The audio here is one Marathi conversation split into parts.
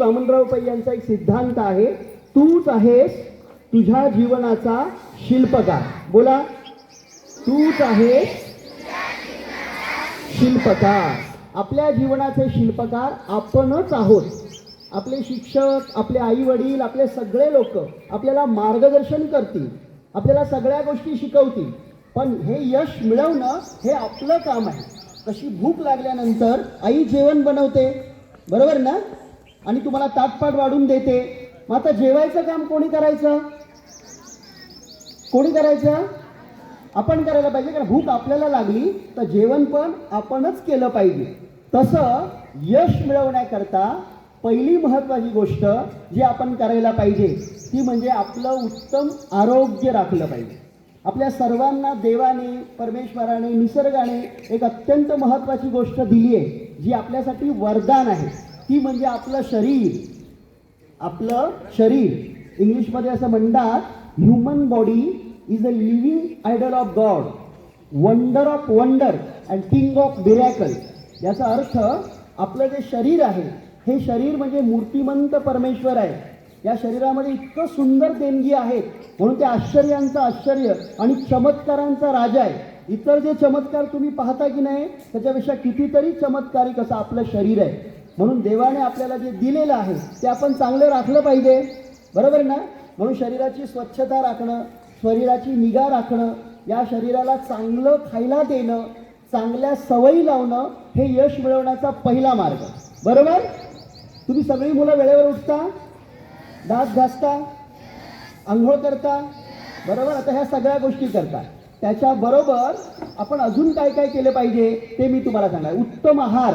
बामनराव पै यांचा एक सिद्धांत आहे तूच आहेस तुझ्या जीवनाचा शिल्पकार. बोला तूच आहेस शिल्पकार. आपल्या जीवनाचे शिल्पकार आपणच आहोत. आपले शिक्षक आपले आई वडील आपले सगळे लोक आपल्याला मार्गदर्शन करतील आपल्याला सगळ्या गोष्टी शिकवतील. पण हे यश मिळवणं हे आपलं काम आहे. कशी भूक लागल्यानंतर आई जेवण बनवते. बरोबर ना? आणि तुम्हाला ताटपाट वाढून देते. मग आता जेवायचं काम कोणी करायचं? कोणी करायचं? आपण करायला पाहिजे कारण भूक आपल्याला लागली तर जेवण पण आपणच केलं पाहिजे. तसं यश मिळवण्याकरता पहिली महत्वाची गोष्ट जी आपण करायला पाहिजे ती म्हणजे आपलं उत्तम आरोग्य राखलं पाहिजे. आपल्या सर्वांना देवाने परमेश्वराने निसर्गाने एक अत्यंत महत्वाची गोष्ट दिली आहे जी आपल्यासाठी वरदान आहे. ती म्हणजे आपलं शरीर. आपलं शरीर. इंग्लिशमध्ये असं म्हणतात human body is a living idol of God wonder of wonder and king of miracle याचा अर्थ आपलं जे शरीर आहे हे शरीर म्हणजे मूर्तिमंत परमेश्वर आहे. या शरीरामध्ये इतकं सुंदर देणगी आहेत म्हणून ते आश्चर्यांचं आश्चर्य आणि चमत्कारांचा राजा आहे. इतर जे चमत्कार तुम्ही पाहता की नाही त्याच्यापेक्षा कितीतरी चमत्कारिक असं आपलं शरीर आहे. म्हणून देवाने आपल्याला जे दिलेलं आहे ते आपण चांगलं राखलं पाहिजे. बरोबर ना? म्हणून शरीराची स्वच्छता राखणं शरीराची निगा राखणं या शरीराला चांगलं खायला देणं चांगल्या सवयी लावणं हे यश मिळवण्याचा पहिला मार्ग. बरोबर? तुम्ही सगळी मुलं वेळेवर उठता दात घासता आंघोळ करता बरोबर? आता ह्या सगळ्या गोष्टी करता. त्याच्याबरोबर आपण अजून काय काय केलं पाहिजे ते मी तुम्हाला सांगणार. उत्तम आहार.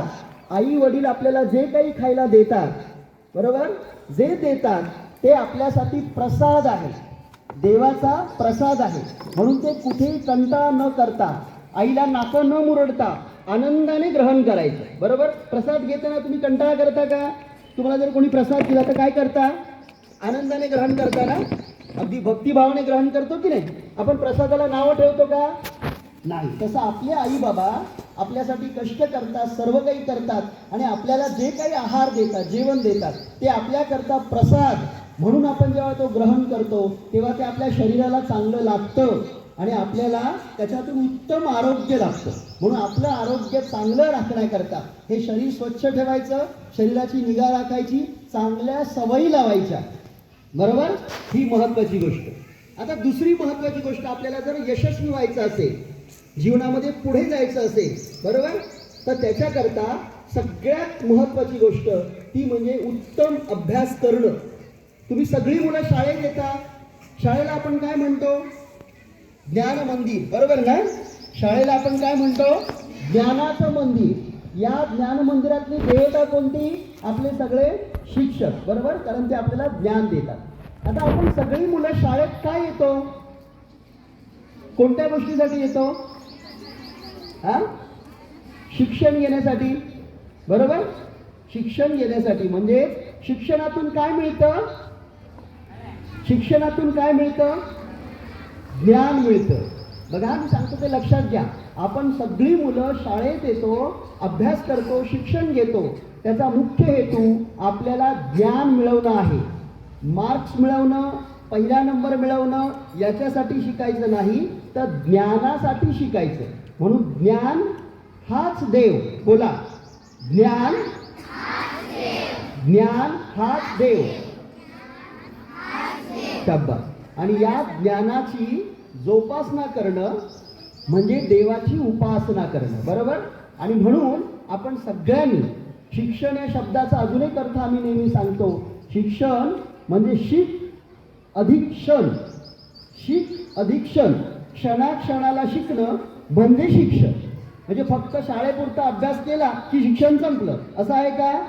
आई वडील आपल्याला जे काही खायला देतात बरोबर? जे देतात ते आपल्यासाठी प्रसाद आहे. देवाचा प्रसाद आहे. म्हणून ते कुठेही कंटाळा न करता आईला नाकं न मुरडता आनंदाने ग्रहण करायचं. बरोबर? प्रसाद घेताना तुम्ही कंटाळा करता का? तुम्हाला जर कोणी प्रसाद दिला तर काय करता? आनंदाने ग्रहण करता ना अगदी भक्तिभावाने ग्रहण करतो की नाही? आपण प्रसादाला नावं ठेवतो का? नाही. तसं आपले आई बाबा आपल्यासाठी कष्ट करतात सर्व काही करतात आणि आपल्याला जे काही आहार देतात जेवण देतात ते आपल्याकरता प्रसाद म्हणून आपण जेव्हा तो ग्रहण करतो तेव्हा ते आपल्या शरीराला चांगलं लागतं आणि आपल्याला त्याच्यातून उत्तम आरोग्य लागतं म्हणून आपलं आरोग्य चांगलं राखण्याकरता हे शरीर स्वच्छ ठेवायचं शरीराची निगा राखायची चांगल्या सवयी लावायच्या. बरोबर? ही महत्वाची गोष्ट. आता दुसरी महत्वाची गोष्ट आपल्याला जर यशस्वी व्हायचं असेल जीवनामध्ये पुढे जायचं असेल बरोबर? तर त्याच्याकरता सगळ्यात महत्वाची गोष्ट ती म्हणजे उत्तम अभ्यास करणं. तुम्ही सगळी मुलं शाळेत येता शाळेला आपण काय म्हणतो? ज्ञान मंदिर बरोबर ना? शाळेला आपण काय म्हणतो? ज्ञानाचं मंदिर. या ज्ञान मंदिरातली देवता कोणती? आपले सगळे शिक्षक बरोबर? कारण ते आपल्याला ज्ञान देतात. आता आपण सगळी मुलं शाळेत काय येतो? कोणत्या गोष्टीसाठी येतो? हा? शिक्षण घेण्यासाठी. बरोबर? शिक्षण घेण्यासाठी. म्हणजे शिक्षणातून काय मिळतं? शिक्षणातून काय मिळतं? ज्ञान मिळतं. बघा मी सांगतो ते लक्षात घ्या. आपण सगळी मुलं शाळेत येतो अभ्यास करतो शिक्षण घेतो. त्याचा मुख्य हेतू आपल्याला ज्ञान मिळवणं आहे. मार्क्स मिळवणं पहिला नंबर मिळवणं याच्यासाठी शिकायचं नाही तर ज्ञानासाठी शिकायचं. म्हणून ज्ञान हाच देव. बोला. ज्ञान ज्ञान हाच देव. शब्बास आणि या ज्ञानाची जोपासना करणं म्हणजे देवाची उपासना करणं. बरोबर? आणि म्हणून आपण सगळ्यांनी शिक्षण या शब्दाचा अजून एक अर्थ आम्ही नेहमी सांगतो. शिक्षण म्हणजे शिक अधिक क्षण शिक अधिक क्षण क्षणाक्षणाला शिकणं बंदी शिक्षण. म्हणजे फक्त शाळेपुरता अभ्यास केला की शिक्षण संपलं. असं आहे का?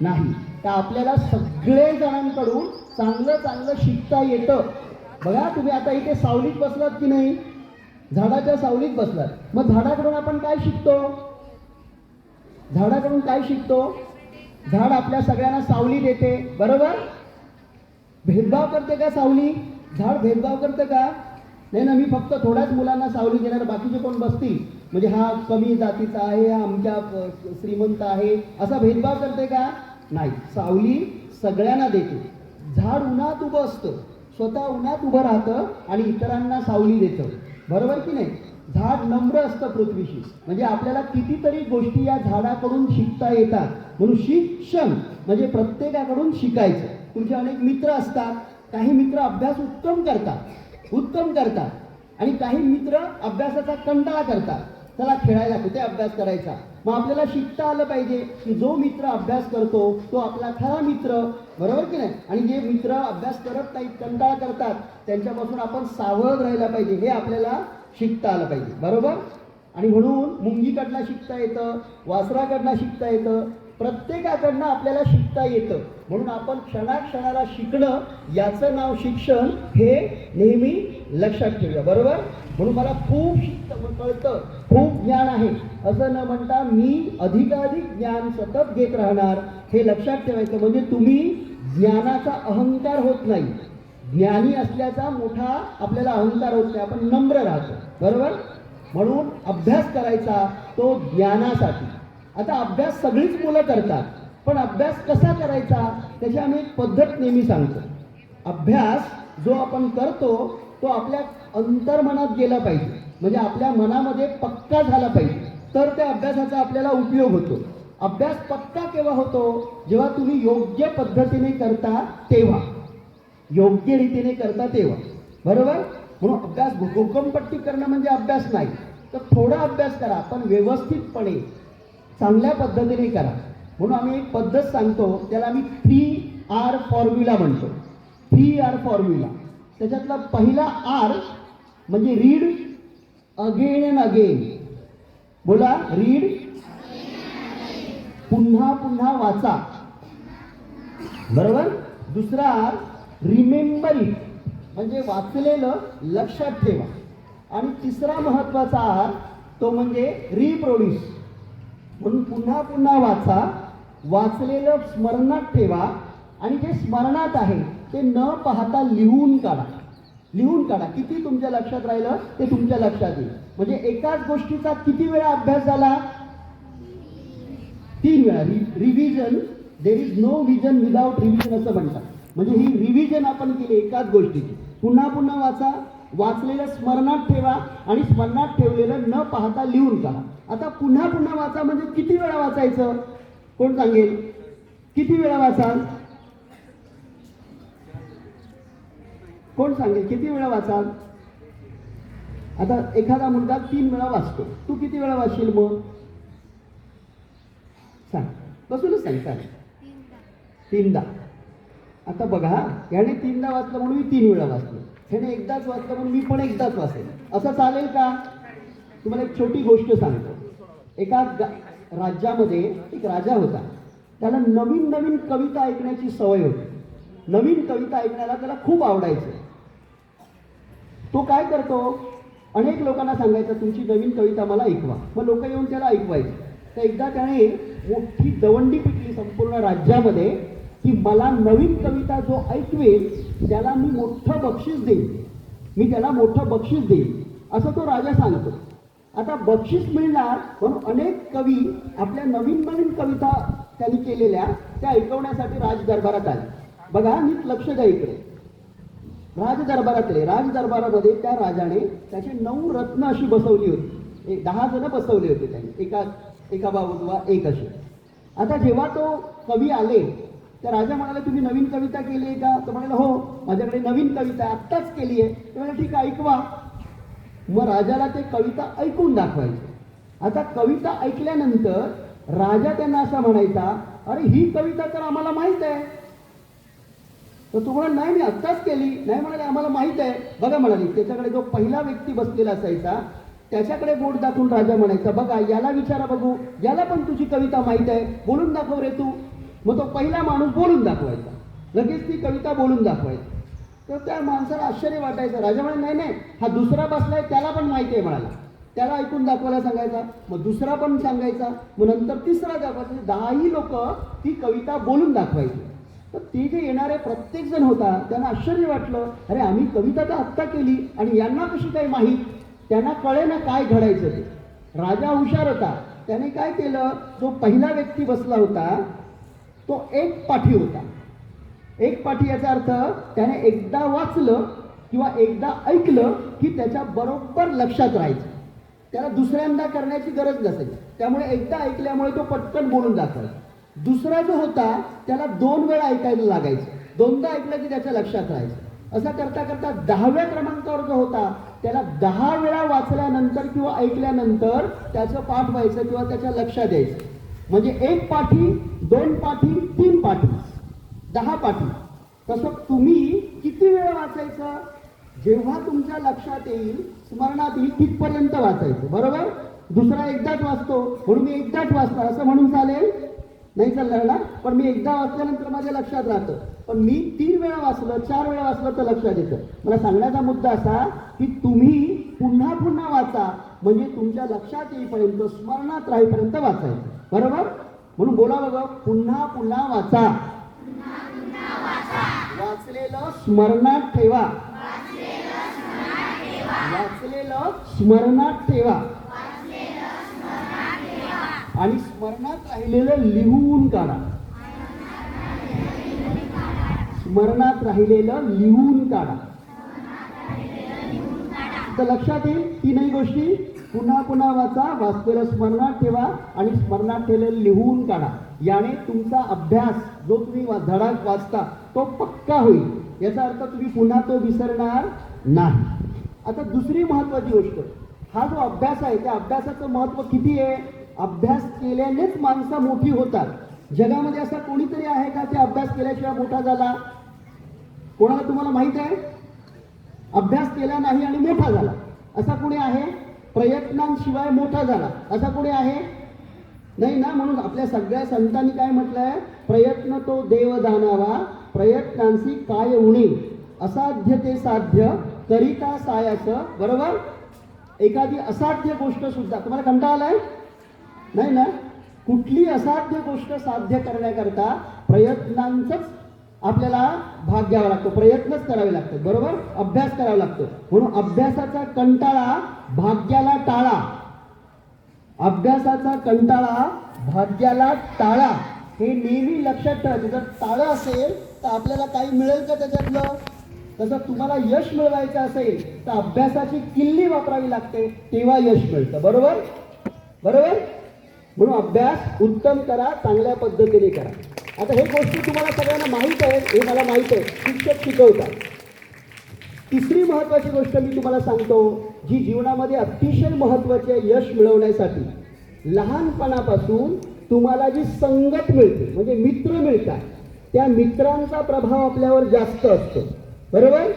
नाही. तर आपल्याला सगळे जणांकडून चांगलं चांगलं शिकता येतं. बघा तुम्ही आता इथे सावलीत बसलात की नाही? झाडाच्या सावलीत बसलात. मग झाडाकडून आपण काय शिकतो? झाडाकडून काय शिकतो? झाड आपल्या सगळ्यांना सावली देते. बरोबर? भेदभाव करते का सावली? झाड भेदभाव करते का? नाही ना मी फक्त थोड्याच मुलांना सावली देणार बाकीचे कोण बसतील? म्हणजे हा कमी जातीचा आहे हा आमच्या श्रीमंत आहे असा भेदभाव करते का? नाही सावली सगळ्यांना देते. झाड उन्हात उभं असतं स्वतः उन्हात उभं राहतं आणि इतरांना सावली देतं. बरोबर की नाही? झाड नम्र असतं पृथ्वीशी. म्हणजे आपल्याला कितीतरी गोष्टी या झाडाकडून शिकता येतात. म्हणून शिक्षण म्हणजे प्रत्येकाकडून शिकायचं. तुमचे अनेक मित्र असतात काही मित्र अभ्यास उत्तम करतात. उत्तम करतात. आणि काही मित्र अभ्यासाचा कंटाळा करतात. चला खेळायला कुठे अभ्यास करायचा? मग आपल्याला शिकता आलं पाहिजे की जो मित्र अभ्यास करतो तो आपला खरा मित्र बरोबर की नाही? आणि जे मित्र अभ्यास करत नाहीत कंटाळा करतात त्यांच्यापासून आपण सावध राहायला पाहिजे. हे आपल्याला शिकता आलं पाहिजे. बरोबर? आणि म्हणून मुंगीकडनं शिकता येतं वासराकडनं शिकता येतं प्रत्येकाकडनं आपल्याला शिकता येतं. म्हणून आपण क्षणाक्षणाला शिकणं याचं नाव शिक्षण हे नेहमी लक्षात ठेवूया. बरोबर? म्हणून मला खूप शिकत कळतं. खूप ज्ञान आहे. असं न म्हणता मी अधिकाधिक ज्ञान सतत घेत राहणार हे लक्षात ठेवायचं. म्हणजे तुम्ही ज्ञानाचा अहंकार होत नाही. ज्ञानी असल्याचा मोठा आपल्याला अहंकार होत नाही. आपण नम्र राहतो. बरोबर? म्हणून अभ्यास करायचा तो ज्ञानासाठी. आता अभ्यास सगळीच मुलं करतात. पण अभ्यास कसा करायचा? त्याची आम्ही एक पद्धत नेहमी सांगतो. अभ्यास जो आपण करतो तो आपल्या अंतर्मनात गेला पाहिजे. म्हणजे आपल्या मनामध्ये पक्का झाला पाहिजे. तर त्या अभ्यासाचा आपल्याला उपयोग होतो. अभ्यास पक्का केव्हा होतो? जेव्हा तुम्ही योग्य पद्धतीने करता तेव्हा. योग्य रीतीने करता तेव्हा. बरोबर? म्हणून अभ्यास भूकंपट्टी करणं म्हणजे अभ्यास नाही. तर थोडा अभ्यास करा पण व्यवस्थितपणे. चांगल्या पद्धतीने करा. म्हणून आम्ही एक पद्धत सांगतो त्याला आम्ही थ्री आर फॉर्म्युला म्हणतो. थ्री आर फॉर्म्युला त्याच्यातला पहिला आर म्हणजे रीड अगेन अँड अगेन बोला रीड पुन्हा पुन्हा वाचा. बरोबर? दुसरा रिमेंबर इट म्हणजे वाचलेलं लक्षात ठेवा. आणि तिसरा महत्त्वाचा आहार तो म्हणजे रिप्रोड्यूस म्हणून पुन्हा पुन्हा वाचा. वाचलेलं स्मरणात ठेवा. आणि जे स्मरणात आहे ते न पाहता लिहून काढा. लिहून काढा. किती तुमच्या लक्षात राहिलं? ते तुमच्या लक्षात येईल. म्हणजे एकाच गोष्टीचा किती वेळा अभ्यास झाला? तीन वेळा. Revision there is no vision without revision असं म्हणतात. म्हणजे ही रिव्हिजन आपण केली एकाच गोष्टीची. पुन्हा पुन्हा वाचा. वाचलेलं स्मरणात ठेवा आणि स्मरणात ठेवलेलं न पाहता लिहून काढा. आता पुन्हा पुन्हा वाचा म्हणजे किती वेळा वाचायचं? कोण सांगेल? किती वेळा वाचाल? कोण सांगेल? किती वेळा वाचाल? आता एखादा मुलगा तीन वेळा वाचतो. तू किती वेळा वाचशील मग? सांग. बसूनच सांग तीनदा. आता बघा याने तीनदा वाचलं म्हणून मी तीन वेळा वाचलो. ह्याने एकदाच वाचलं म्हणून मी पण एकदाच वाचेल असं चालेल का? तुम्हाला एक छोटी गोष्ट सांगतो. एका राज्यामध्ये एक राजा होता. त्याला नवीन नवीन कविता ऐकण्याची सवय होती. नवीन कविता ऐकण्याला त्याला खूप आवडायचं. तो काय करतो? अनेक लोकांना सांगायचं तुमची नवीन कविता मला ऐकवा. मग लोक येऊन त्याला ऐकवायचे. तर एकदा त्याने मोठी दवंडी पिटली संपूर्ण राज्यामध्ये. की मला नवीन कविता जो ऐकवेल त्याला मी मोठं बक्षीस देईन. मी त्याला मोठं बक्षीस देईन. असं तो राजा सांगतो. आता बक्षीस मिळणार म्हणून अनेक कवी आपल्या नवीन नवीन कविता त्यांनी केलेल्या त्या ऐकवण्यासाठी राज दरबारात आले. बघा नीट लक्ष द्या इकडे. राज दरबारातले राज दरबारामध्ये त्या राजाने त्याचे नऊ रत्न अशी बसवली होती. एक दहा जण बसवले होते त्यांनी. एका एका बाजूला एक अशी. आता जेव्हा तो कवी आले तर राजा म्हणाले तुम्ही नवीन कविता केली आहे का? तर म्हणाले हो माझ्याकडे नवीन कविता आत्ताच केली आहे. ते म्हणाले ठीक आहे ऐकवा. मग राजाला ते कविता ऐकून दाखवायचे. आता कविता ऐकल्यानंतर राजा त्यांना असा म्हणायचा अरे ही कविता तर आम्हाला माहीत आहे. तर तू म्हणाल नाही मी आत्ताच केली. नाही म्हणाले आम्हाला माहीत आहे. बघा म्हणाली त्याच्याकडे जो पहिला व्यक्ती बसलेला असायचा त्याच्याकडे बोट दाखवून राजा म्हणायचा बघा याला विचारा बघू याला पण तुझी कविता माहीत आहे बोलून दाखव रे तू. मग तो पहिला माणूस बोलून दाखवायचा. लगेच ती कविता बोलून दाखवायची. तर त्या माणसाला आश्चर्य वाटायचं. राजा म्हणे नाही नाही हा दुसरा बसलाय त्याला पण माहिती आहे म्हणाला. त्याला ऐकून दाखवायला सांगायचा. मग दुसरा पण सांगायचा. मग नंतर तिसरा दाखवायचा. दहाही लोक ती कविता बोलून दाखवायची. तर ते जे येणारे प्रत्येक जण होता त्यांना आश्चर्य वाटलं. अरे आम्ही कविता तर आत्ता केली आणि यांना कशी काही माहीत? त्यांना कळे ना काय घडायचं ते. राजा हुशार होता. त्याने काय केलं? जो पहिला व्यक्ती बसला होता. तो एक पाठी होता. एक पाठी याचा अर्थ त्याने एकदा वाचलं किंवा एकदा ऐकलं की त्याच्या बरोबर लक्षात राहायचं. त्याला दुसऱ्यांदा करण्याची गरज नसायची त्यामुळे एकदा ऐकल्यामुळे तो पटकन बोलून दाखवायचा. दुसरा जो होता त्याला दोन वेळा ऐकायला लागायचं. दोनदा ऐकलं की त्याच्या लक्षात राहायचं. असं करता करता दहाव्या क्रमांकावर जो होता त्याला दहा वेळा वाचल्यानंतर किंवा ऐकल्यानंतर त्याचं पाठ व्हायचं किंवा त्याच्या लक्षात यायचं. म्हणजे एक पाठी दोन पाठी तीन पाठी दहा पाठी. तसं तुम्ही किती वेळ वाचायचं? जेव्हा तुमच्या लक्षात येईल स्मरणात येईल तिथपर्यंत वाचायचं. बरोबर? दुसरा एकदाच वाचतो. म्हणून मी एकदाच वाचणार असं म्हणून चालेल? नाही चालणार ना? पण मी एकदा वाचल्यानंतर माझ्या लक्षात राहतं. पण मी तीन वेळा वाचलं चार वेळा वाचलं तर लक्षात येतं. मला सांगण्याचा मुद्दा असा की तुम्ही पुन्हा पुन्हा वाचा. म्हणजे तुमच्या लक्षात येईपर्यंत स्मरणात राहीपर्यंत वाचायचं. बरोबर? म्हणून बोला बघा पुन्हा पुन्हा वाचा. वाचलेलं स्मरणात ठेवा. वाचलेलं स्मरणात ठेवा. आणि स्मरणात राहिलेलं लिहून काढा. स्मरणात राहिलेलं लिहून काढा. तर लक्षात येईल तीनही गोष्टी. पुन्हा पुन्हा वाचा वाचलेलं स्मरणात ठेवा आणि स्मरणात ठेवलेलं लिहून काढा. याने तुमचा अभ्यास जो तुम्ही वा- धडा वाचता तो पक्का होईल. याचा अर्थ तुम्ही पुन्हा तो विसरणार नाही. आता दुसरी महत्वाची गोष्ट. हा जो अभ्यास आहे त्या अभ्यासाचं महत्त्व किती आहे? अभ्यास केल्यानेच माणसं मोठी होतात. जगामध्ये असा कोणीतरी आहे का ते अभ्यास केल्याशिवाय मोठा झाला? कोणाला तुम्हाला माहीत आहे? अभ्यास केला नाही आणि मोठा झाला. असा कोणी आहे? प्रयत्नांशिवाय मोठा झाला. असा कोणी आहे? नाही ना म्हणून आपल्या सगळ्या संतांनी काय म्हटलंय? प्रयत्न तो देव जाणावा प्रयत्नांशी काय उणे. असाध्य ते साध्य करिता सायाचं बरोबर? एखादी असाध्य गोष्ट सुद्धा. तुम्हाला कंटाळा आलाय? नाही ना? कुठली असाध्य गोष्ट साध्य करण्याकरता प्रयत्नांचंच आपल्याला भाग घ्यावा लागतो प्रयत्नच करावे लागतात बरोबर? अभ्यास करावा लागतो. म्हणून अभ्यासाचा कंटाळा भाग्याला टाळा. अभ्यासाचा कंटाळा भाग्याला टाळा. हे नेहमी लक्षात ठेवायचं जर टाळं असेल तर आपल्याला काही मिळेल का त्याच्यातलं? तसं तुम्हाला यश मिळवायचं असेल तर अभ्यासाची किल्ली वापरावी लागते तेव्हा यश मिळतं बरोबर? बरोबर? म्हणून अभ्यास उत्तम करा चांगल्या पद्धतीने करा. आता हे गोष्टी तुम्हाला सगळ्यांना माहीत आहेत हे मला माहीत आहे. शिक्षक शिकवतात. तिसरी महत्वाची गोष्ट मी तुम्हाला सांगतो जी जीवनामध्ये अतिशय महत्वाची आहे यश मिळवण्यासाठी लहानपणापासून तुम्हाला जी संगत मिळते म्हणजे मित्र मिळतात त्या मित्रांचा प्रभाव आपल्यावर जास्त असतो. बरोबर?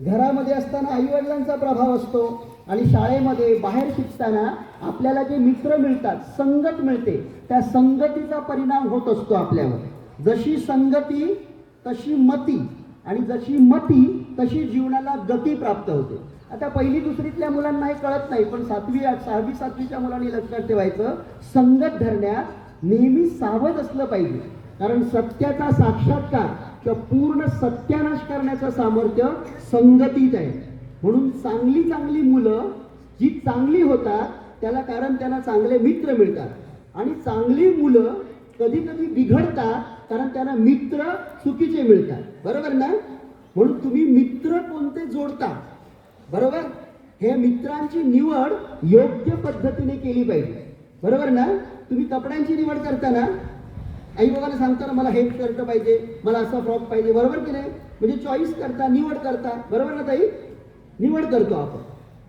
घरामध्ये असताना आईवडिलांचा प्रभाव असतो आणि शाळेमध्ये बाहेर शिकताना आपल्याला जे मित्र मिळतात संगत मिळते त्या संगतीचा परिणाम होत असतो आपल्यावर. जशी संगती तशी मती आणि जशी मती तशी जीवनाला गती प्राप्त होते. आता पहिली दुसरीतल्या मुलांना हे कळत नाही पण सातवी आठ- सहावी सातवीच्या मुलांनी लक्षात ठेवायचं संगत धरण्यात नेहमी सावध असलं पाहिजे. कारण सत्याचा साक्षात्कार किंवा पूर्ण सत्यानाश करण्याचं सामर्थ्य संगतीत आहे. म्हणून चांगली चांगली मुलं जी चांगली होतात त्याला कारण त्यांना चांगले मित्र मिळतात. आणि चांगली मुलं कधी कधी बिघडतात कारण त्यांना मित्र चुकीचे मिळतात. बरोबर ना? म्हणून तुम्ही मित्र कोणते जोडता? बरोबर? हे मित्रांची निवड योग्य पद्धतीने केली पाहिजे. बरोबर ना? तुम्ही कपड्यांची निवड करताना आई बाबाला सांगताना मला हे शर्ट पाहिजे मला असा फ्रॉक पाहिजे. बरोबर की नाही? म्हणजे चॉईस करता निवड करता. बरोबर ना ताई? निवड करतो आपण.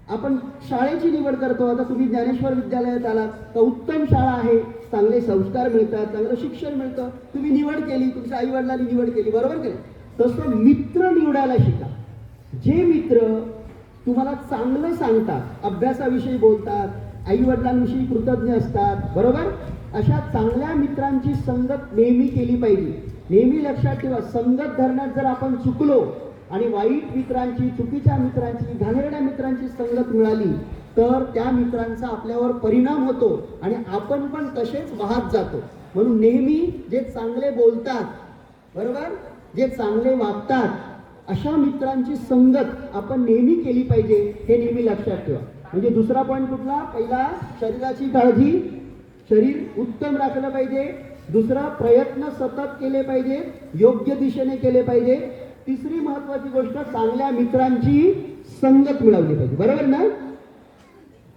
आपण शाळेची निवड करतो. आता तुम्ही ज्ञानेश्वर विद्यालयात आलात तर उत्तम शाळा आहे. चांगले संस्कार मिळतात चांगलं शिक्षण मिळतं. तुम्ही निवड केली तुमच्या आई वडिलांनी निवड केली. बरोबर की नाही? तसं मित्र निवडायला शिका. जे मित्र तुम्हाला चांगलं सांगतात अभ्यासाविषयी बोलतात आई वडिलांविषयी कृतज्ञ असतात बरोबर? अशा चांगल्या मित्रांची संगत नेहमी केली पाहिजे. नेहमी लक्षात ठेवा संगत धरण्यात जर आपण चुकलो आणि वाईट मित्रांची चुकीच्या मित्रांची घाणेरड्या मित्रांची संगत मिळाली तर त्या मित्रांचा आपल्यावर परिणाम होतो आणि आपण पण तसेच वाहत जातो. म्हणून नेहमी जे चांगले बोलतात बरोबर? जे चांगले वागतात अशा मित्रांची संगत आपण नेहमी केली पाहिजे हे नेहमी लक्षात ठेवा. म्हणजे दुसरा पॉईंट कुठला? पहिला शरीराची काळजी. शरीर उत्तम राखलं पाहिजे. दुसरा प्रयत्न सतत केले पाहिजे योग्य दिशेने केले पाहिजे. तिसरी महत्वाची गोष्ट चांगल्या मित्रांची संगत मिळवली पाहिजे. बरोबर ना?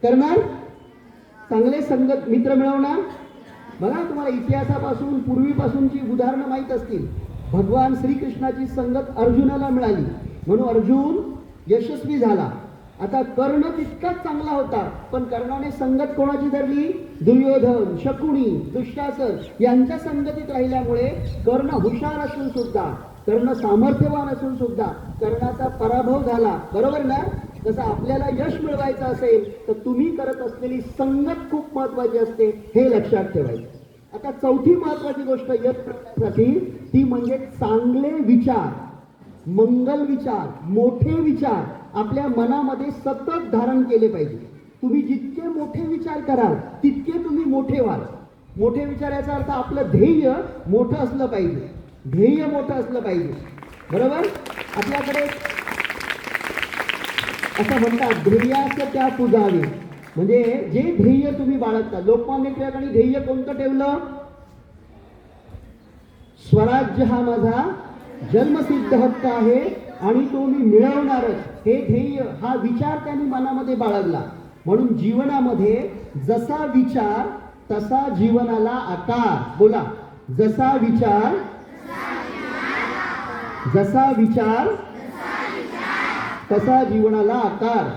करणार? चांगले संगत मित्र मिळवणार? बघा तुम्हाला इतिहासापासून पूर्वीपासूनची उदाहरणं माहीत असतील. भगवान श्रीकृष्णाची संगत अर्जुनाला मिळाली. म्हणून अर्जुन यशस्वी झाला. आता कर्ण तितकाच चांगला होता पण कर्णाने संगत कोणाची धरली? दुर्योधन शकुणी दुष्टासन यांच्या संगतीत राहिल्यामुळे कर्ण हुशार असून सुद्धा कर्ण सामर्थ्यवान असून सुद्धा कर्णाचा पराभव झाला. बरोबर ना? जसं आपल्याला यश मिळवायचं असेल तर तुम्ही करत असलेली संगत खूप महत्वाची असते हे लक्षात ठेवायचं. आता चौथी महत्वाची गोष्ट यश मिळवण्यासाठी ती म्हणजे चांगले विचार मंगल विचार मोठे विचार. आपल्या मनामध्ये सतत धारण केले पाहिजे. तुम्ही जितके मोठे विचार कराल तितके तुम्ही मोठे व्हाल. मोठे विचार याचा अर्थ आपलं ध्येय मोठं असलं पाहिजे. ध्येय मोठं असलं पाहिजे. बरोबर? आपल्याकडे असं म्हणतात ध्येयाचं त्या पुजावे म्हणजे जे ध्येय तुम्ही बाळगता लोकमान्य टिळकांनी ध्येय कोणतं ठेवलं? स्वराज्य हा माझा जन्मसिद्ध हक्क आहे. आणि तो मी मिळवणारच. हे ध्येय हा विचार त्यांनी मनामध्ये बाळगला. म्हणून जीवनामध्ये जसा विचार तसा जीवनाला आकार. बोला. जसा विचार जसा विचार तसा जीवनाला आकार.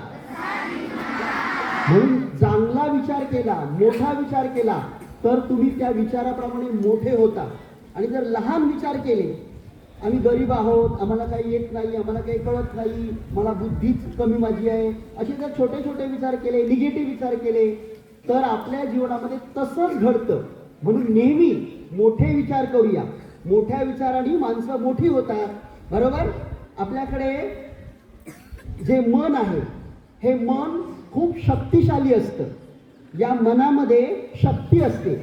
म्हणून चांगला विचार केला मोठा विचार केला तर तुम्ही त्या विचाराप्रमाणे मोठे होता. आणि जर लहान विचार केले आम्ही गरीब आहोत आम्हाला काही येत नाही आम्हाला काही कळत नाही मला बुद्धीच कमी माझी आहे. असे जर छोटे छोटे विचार केले निगेटिव्ह विचार केले तर आपल्या जीवनामध्ये तसंच घडतं. म्हणून नेहमी मोठे विचार करूया. मोठ्या विचाराने माणसं मोठी होतात. बरोबर? आपल्याकडे जे मन आहे हे मन खूप शक्तिशाली असतं. या मनामध्ये शक्ती असते.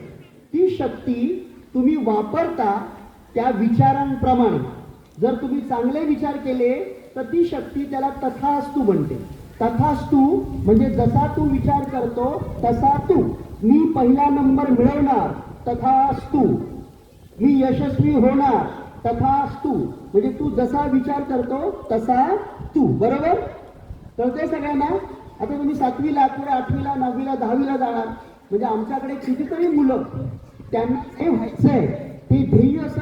ती शक्ती तुम्ही वापरता त्या विचारांप्रमाणे. जर तुम्ही चांगले विचार केले तर ती शक्ती त्याला तथास्तू बनते. तथास्तू म्हणजे जसा तू विचार करतो तसा तू. मी पहिला नंबर मिळवणार तथास्तू. मी यशस्वी होणार तथास्तू. म्हणजे तू जसा विचार करतो तसा तू. बरोबर? कळते सगळ्यांना? आता तुम्ही सातवीला पुढे आठवीला नववीला दहावीला जाणार. म्हणजे आमच्याकडे कितीतरी मुलं त्यांना हे व्हायचंय. ते ध्येय असं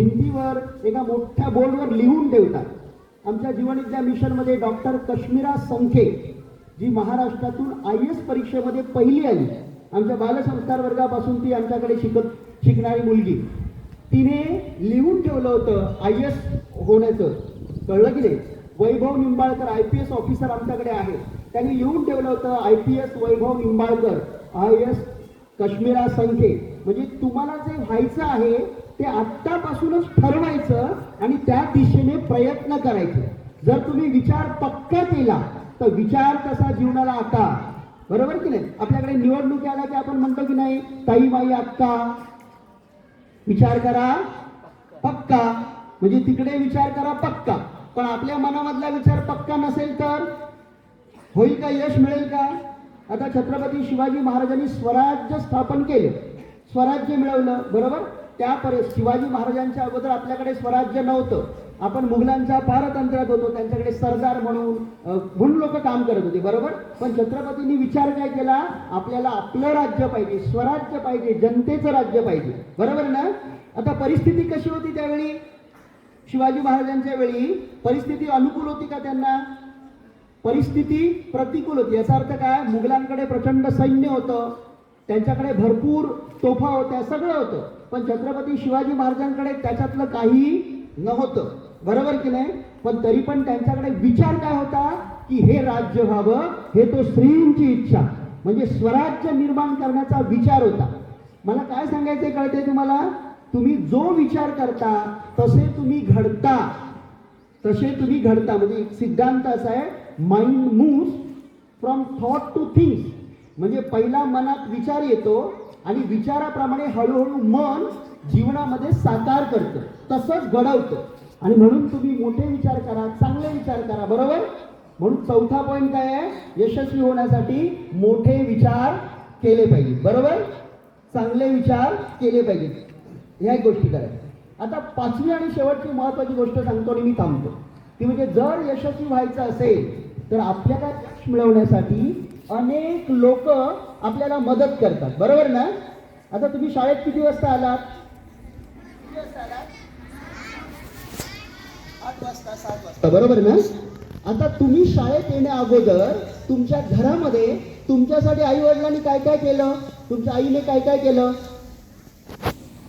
भिंतीवर एका मोठ्या बोर्डवर लिहून ठेवतात. आमच्या जीवनविद्या मिशनमध्ये डॉक्टर कश्मीरा संखे जी महाराष्ट्रातून आय एस परीक्षेमध्ये पहिली आली. आमच्या बालसंस्कार वर्गापासून ती आमच्याकडे शिकत शिकणारी मुलगी. तिने लिहून ठेवलं होतं आय एस होण्याचं. कळलं की नाही? Vaibhav Nimbalkar I P S officer आमच्याकडे आहे. त्यांनी लिहून ठेवलं होतं I P S Vaibhav Nimbalkar I S Kashmira Sankhe म्हणजे तुम्हाला जे व्हायचं आहे ते आत्तापासूनच ठरवायचं आणि त्या दिशेने प्रयत्न करायचे. जर तुम्ही विचार पक्का केला तर विचार कसा जीवनाला आता? बरोबर की नाही? आपल्याकडे निवडणूक आला की आपण म्हणतो की नाही ताई बाई अक्का विचार करा पक्का. म्हणजे तिकडे विचार करा पक्का. पण आपल्या मनामधला विचार पक्का नसेल तर? होईल का? यश मिळेल का? आता छत्रपती शिवाजी महाराजांनी स्वराज्य स्थापन केले. स्वराज्य मिळवलं. बरोबर? त्या पर शिवाजी महाराजांच्या अगोदर आपल्याकडे स्वराज्य नव्हतं. आपण मुघलांच्या पारतंत्र्यात होतो त्यांच्याकडे सरदार म्हणून म्हणून लोक काम करत होते बरोबर? पण छत्रपतींनी विचार काय केला? आपल्याला आपलं राज्य पाहिजे स्वराज्य पाहिजे जनतेचं राज्य पाहिजे. बरोबर ना? आता परिस्थिती कशी होती त्यावेळी? शिवाजी महाराजांच्या वेळी परिस्थिती अनुकूल होती का त्यांना? परिस्थिती प्रतिकूल होती. याचा अर्थ काय? मुघलांकडे प्रचंड सैन्य होतं त्यांच्याकडे भरपूर तोफा होत्या सगळं होतं. पण छत्रपती शिवाजी महाराजांकडे त्याच्यातलं काही नव्हतं. बरोबर की नाही? पण तरी पण त्यांच्याकडे विचार काय होता? की हे राज्य व्हावं हे तो स्त्रींची इच्छा. म्हणजे स्वराज्य निर्माण करण्याचा विचार होता. मला काय सांगायचं कळते तुम्हाला? तुम्ही जो विचार करता तसे तुम्ही घडता. तसे तुम्ही घडता. म्हणजे एक सिद्धांत असा आहे mind moves from thought to things म्हणजे पहिला मनात विचार येतो आणि विचाराप्रमाणे हळूहळू मन जीवनामध्ये साकार करतं. तसंच घडवतं. आणि म्हणून तुम्ही मोठे विचार करा चांगले विचार करा बरोबर? म्हणून चौथा पॉईंट काय आहे? यशस्वी होण्यासाठी मोठे विचार केले पाहिजे. बरोबर? चांगले विचार केले पाहिजे. ह्या गोष्टी करायच्या आता पाचवी आणि शेवटची महत्वाची गोष्ट सांगतो आणि मी थांबतो. ती म्हणजे जर यशस्वी व्हायचं असेल तर आपल्याला यश मिळवण्यासाठी अनेक लोक आपल्याला मदत करतात. बरोबर ना? आता तुम्ही शाळेत किती वाजता आलात? बरोबर ना? आता तुम्ही शाळेत येण्या अगोदर तुमच्या घरामध्ये तुमच्यासाठी आई वडिलांनी काय काय केलं? तुमच्या आईने काय काय केलं?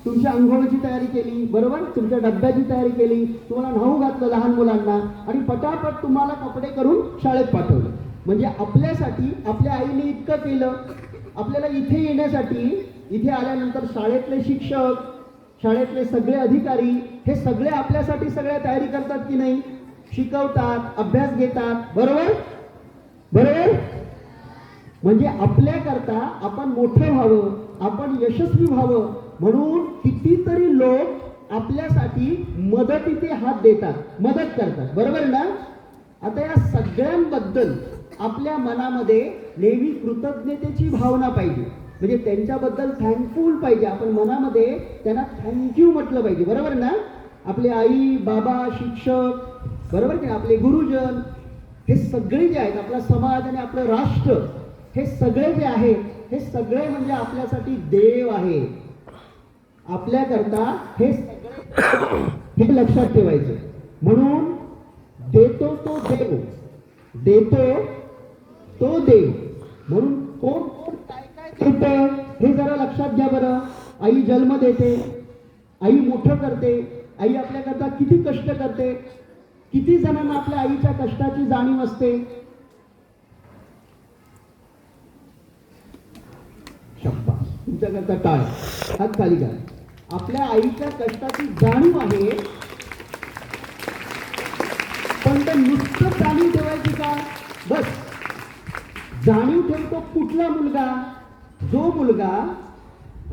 तुमच्या आंघोळीची तयारी केली बरोबर? तुमच्या डब्याची तयारी केली तुम्हाला न्हाऊ घातलं लहान मुलांना आणि पटापट तुम्हाला कपडे करून शाळेत पाठवलं. म्हणजे आपल्यासाठी आपल्या आईने इतकं केलं. आपल्याला इथे येण्यासाठी इथे आल्यानंतर शाळेतले शिक्षक शाळेतले सगळे अधिकारी हे सगळे आपल्यासाठी सगळ्या तयारी करतात की नाही? शिकवतात अभ्यास घेतात. बरोबर? बरोबर? म्हणजे आपल्याकरता आपण मोठं व्हावं आपण यशस्वी व्हावं. म्हणून कितीतरी लोक आपल्यासाठी मदतीचे हात देतात मदत करतात. बरोबर ना? आता या सगळ्यांबद्दल आपल्या मनामध्ये नेहमी कृतज्ञतेची भावना पाहिजे. म्हणजे त्यांच्याबद्दल थँकफुल पाहिजे. आपण मनामध्ये त्यांना थँक्यू म्हटलं पाहिजे. बरोबर ना? आपले आई बाबा शिक्षक बरोबर की आपले गुरुजन हे सगळे जे आहेत आपला समाज आणि आपलं राष्ट्र हे सगळे जे आहेत हे सगळे म्हणजे आपल्यासाठी देव आहे आपल्याकरता हे सगळे हे लक्षात ठेवायचं. म्हणून देतो तो देव. देतो तो देव म्हणून कोण कोण काय काय देतं हे जरा लक्षात घ्या बरं. आई जन्म देते. आई मोठं करते. आई आपल्याकरता किती कष्ट करते. किती जणांना आपल्या आईच्या कष्टाची जाणीव असते. तुमच्याकरता टाळ हात खाली घ्या. आपल्या आईच्या कष्टाची जाणीव आहे. पण ते नुसतं जाणीव ठेवायची का? बस. जाणीव ठेवतो कुठला मुलगा? जो मुलगा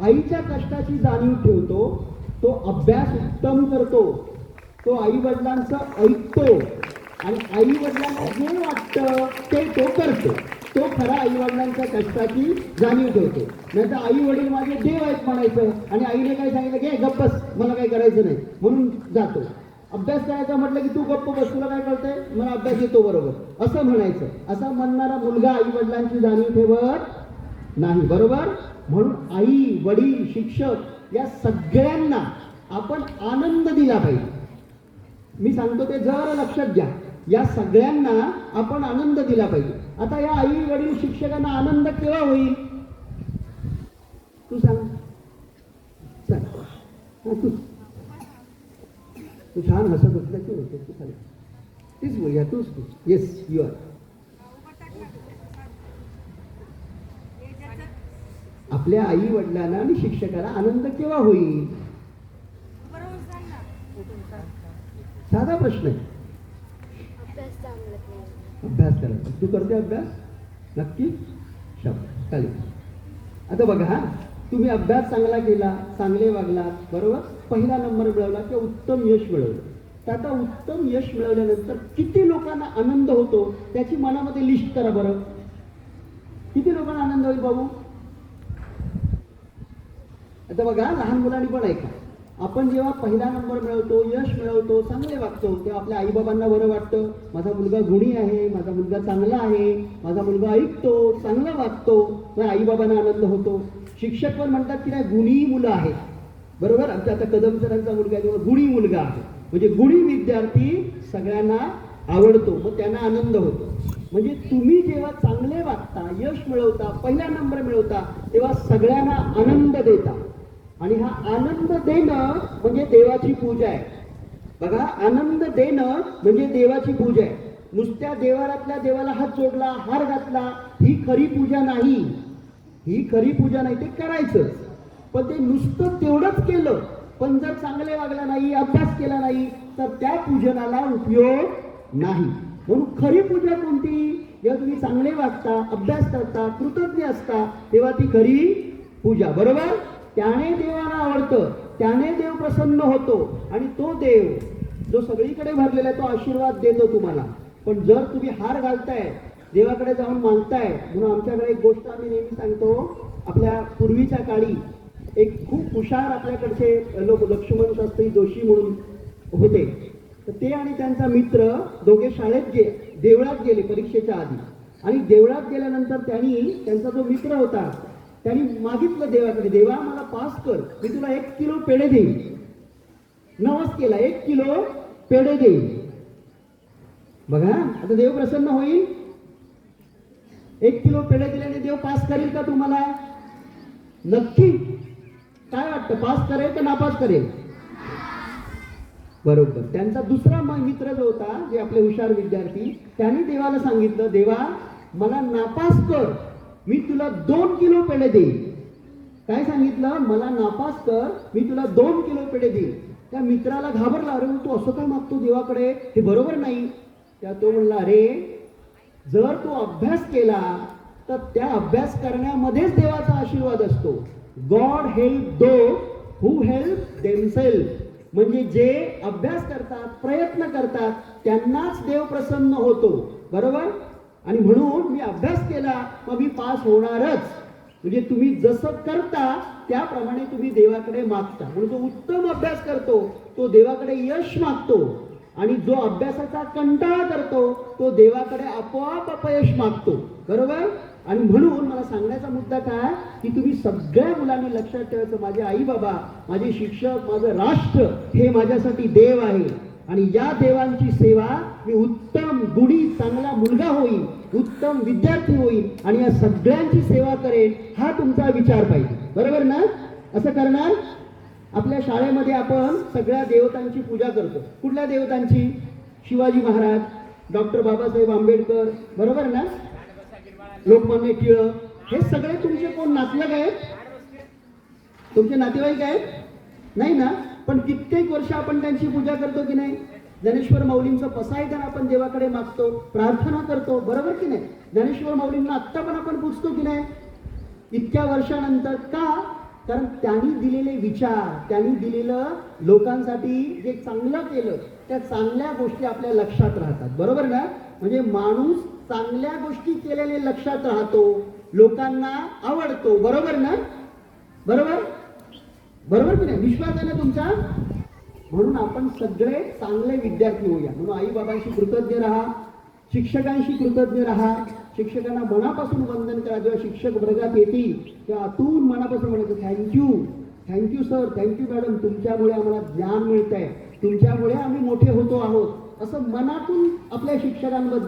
आईच्या कष्टाची जाणीव ठेवतो तो अभ्यास उत्तम करतो तो आई वडिलांचं ऐकतो आणि आई वडिलांना जे वाटतं ते तो करतो. तो खरा आई वडिलांच्या कष्टाची जाणीव ठेवतो नाही तर आई वडील माझे देव आहेत म्हणायचं आणि आईने काय सांगितलं घे गप्पस मला काही करायचं नाही. म्हणून जातो. अभ्यास करायचा म्हटलं की तू गप्प बस तुला काय कळतंय? मला अभ्यास येतो बरोबर. असं म्हणायचं. असं म्हणणारा मुलगा आई वडिलांची जाणीव ठेवत नाही बरोबर? म्हणून आई वडील शिक्षक या सगळ्यांना आपण आनंद दिला पाहिजे. मी सांगतो ते जर लक्षात घ्या. या सगळ्यांना आपण आनंद दिला पाहिजे. आता या आई वडील शिक्षकांना आनंद केव्हा होईल? तू सांग. सांग तू. तू छान हसत होता की होते तू खाली तीच या तूच तू येस यू आर आपल्या आई वडिलांना आणि शिक्षकाला आनंद केव्हा होईल? साधा प्रश्न आहे. अभ्यास करायचा तू करते अभ्यास? नक्की? शब्द चालेल. आता बघा तुम्ही अभ्यास चांगला केला चांगले वागलात बरोबर? पहिला नंबर मिळवला किंवा उत्तम यश मिळवलं. तर आता उत्तम यश मिळवल्यानंतर किती लोकांना आनंद होतो त्याची मनामध्ये लिस्ट करा बरं. किती लोकांना आनंद होईल बाबू? आता बघा लहान मुलांनी पण ऐका. आपण जेव्हा पहिला नंबर मिळवतो यश मिळवतो चांगले वागतो तेव्हा आपल्या आईबाबांना बरं वाटतं. माझा मुलगा गुणी आहे माझा मुलगा चांगला आहे माझा मुलगा ऐकतो चांगला वागतो तर आईबाबांना आनंद होतो. शिक्षक पण म्हणतात की नाही गुणीही मुलं आहेत. बरोबर? आमच्या आता कदम सरांचा मुलगा आहे गुणी मुलगा आहे. म्हणजे गुणी विद्यार्थी सगळ्यांना आवडतो मग त्यांना आनंद होतो. म्हणजे तुम्ही जेव्हा चांगले वागता यश मिळवता पहिला नंबर मिळवता तेव्हा सगळ्यांना आनंद देता. आणि हा आनंद देणं म्हणजे देवाची पूजा आहे. बघा आनंद देणं म्हणजे देवाची पूजा आहे. नुसत्या देवारातल्या देवाला हात जोडला हार घातला ही खरी पूजा नाही. ही खरी पूजा नाही ते करायचंच. पण ते नुसतं तेवढंच केलं. पण जर चांगले वागला नाही अभ्यास केला नाही तर त्या पूजनाला उपयोग नाही. म्हणून खरी पूजा कोणती? जेव्हा तुम्ही चांगले वागता अभ्यास करता कृतज्ञ असता तेव्हा ती खरी पूजा. बरोबर? त्याने देवाला आवडतं त्याने देव प्रसन्न होतो. आणि तो देव जो सगळीकडे भरलेला आहे तो आशीर्वाद देतो तुम्हाला. पण जर तुम्ही हार घालताय देवाकडे जाऊन मागताय म्हणून आमच्याकडे एक गोष्ट आम्ही नेहमी सांगतो आपल्या पूर्वीच्या काळी एक खूप हुशार आपल्याकडचे लोक लक्ष्मण शास्त्री जोशी म्हणून होते. तर ते आणि त्यांचा मित्र दोघे शाळेत गे देवळात गेले परीक्षेच्या आधी. आणि देवळात गेल्यानंतर त्यांनी त्यांचा जो मित्र होता त्यांनी मागितलं देवाकडे देवा मला पास कर मी तुला एक किलो पेढे देईन. नवस केला एक किलो पेढे देईन. बघा आता देव प्रसन्न होईल? एक किलो पेढे दिल्याने देव पास करेल का तुम्हाला? नक्की. काय वाटतं? पास करेल का नापास करेल? बरोबर. त्यांचा दुसरा मित्र जो होता जे आपले हुशार विद्यार्थी त्यांनी देवाला सांगितलं देवा मला नापास कर. मी तुला दोन किलो पेढे देईन. काय सांगितलं? मला नापास कर. मी तुला दोन किलो पेढे देईन. त्या मित्राला घाबरला अरे तू असं काय मागतो देवाकडे? हे बरोबर नाही. त्या तो म्हणला अरे जर तू अभ्यास केला तर त्या अभ्यास करण्यामध्येच देवाचा आशीर्वाद असतो. God help those who help themselves म्हणजे जे अभ्यास करतात प्रयत्न करतात त्यांनाच देव प्रसन्न होतो. बरोबर? आणि म्हणून मी अभ्यास केला मग मी पास होणारच. म्हणजे तुम्ही जसं करता त्याप्रमाणे तुम्ही देवाकडे मागता. म्हणून जो उत्तम अभ्यास करतो तो देवाकडे यश मागतो. आणि जो अभ्यासाचा कंटाळा करतो तो देवाकडे आपोआप अपयश मागतो. बरोबर? आणि म्हणून मला सांगण्याचा मुद्दा काय की तुम्ही सगळ्या मुलांनी लक्षात ठेवायचं माझे आई बाबा माझे शिक्षक माझं राष्ट्र हे माझ्यासाठी देव आहे. आणि या देवांची सेवा मी उत्तम गुणी चांगला मुलगा होईल उत्तम विद्यार्थी होईल आणि या सगळ्यांची सेवा करेन हा तुमचा विचार पाहिजे. बरोबर ना? असं करणार? आपल्या शाळेमध्ये आपण सगळ्या देवतांची पूजा करतो. कुठल्या देवतांची? शिवाजी महाराज डॉक्टर बाबासाहेब आंबेडकर. बरोबर ना? लोकमान्य टिळक हे सगळे तुमचे कोण नातलग आहेत? तुमचे नातेवाईक आहेत? नाही ना? पण कित्येक वर्ष आपण त्यांची पूजा करतो की नाही? ज्ञानेश्वर माऊलींचं पसायदान आपण देवाकडे मागतो प्रार्थना करतो बरोबर की नाही? ज्ञानेश्वर माऊलींना आत्ता पण आपण पुजतो की नाही? इतक्या वर्षानंतर का? कारण त्यांनी दिलेले विचार त्यांनी दिलेलं लोकांसाठी जे चांगलं केलं त्या चांगल्या गोष्टी आपल्या लक्षात राहतात. बरोबर ना? म्हणजे माणूस चांगल्या गोष्टी केलेले लक्षात राहतो लोकांना आवडतो. बरोबर ना? बरोबर? बरोबर की नाही? विश्वास आहे ना तुमचा? म्हणून आपण सगळे चांगले विद्यार्थी होऊया. म्हणून आई बाबांशी कृतज्ञ राहा शिक्षकांशी कृतज्ञ राहा. शिक्षकांना मनापासून वंदन करा. जेव्हा शिक्षक वर्गात येतील तेव्हा आतून मनापासून म्हणायचं thank you thank you sir thank you madam तुमच्यामुळे आम्हाला ज्ञान मिळत आहे तुमच्यामुळे आम्ही मोठे होतो आहोत. असं मनातून आपल्या शिक्षकांबद्दल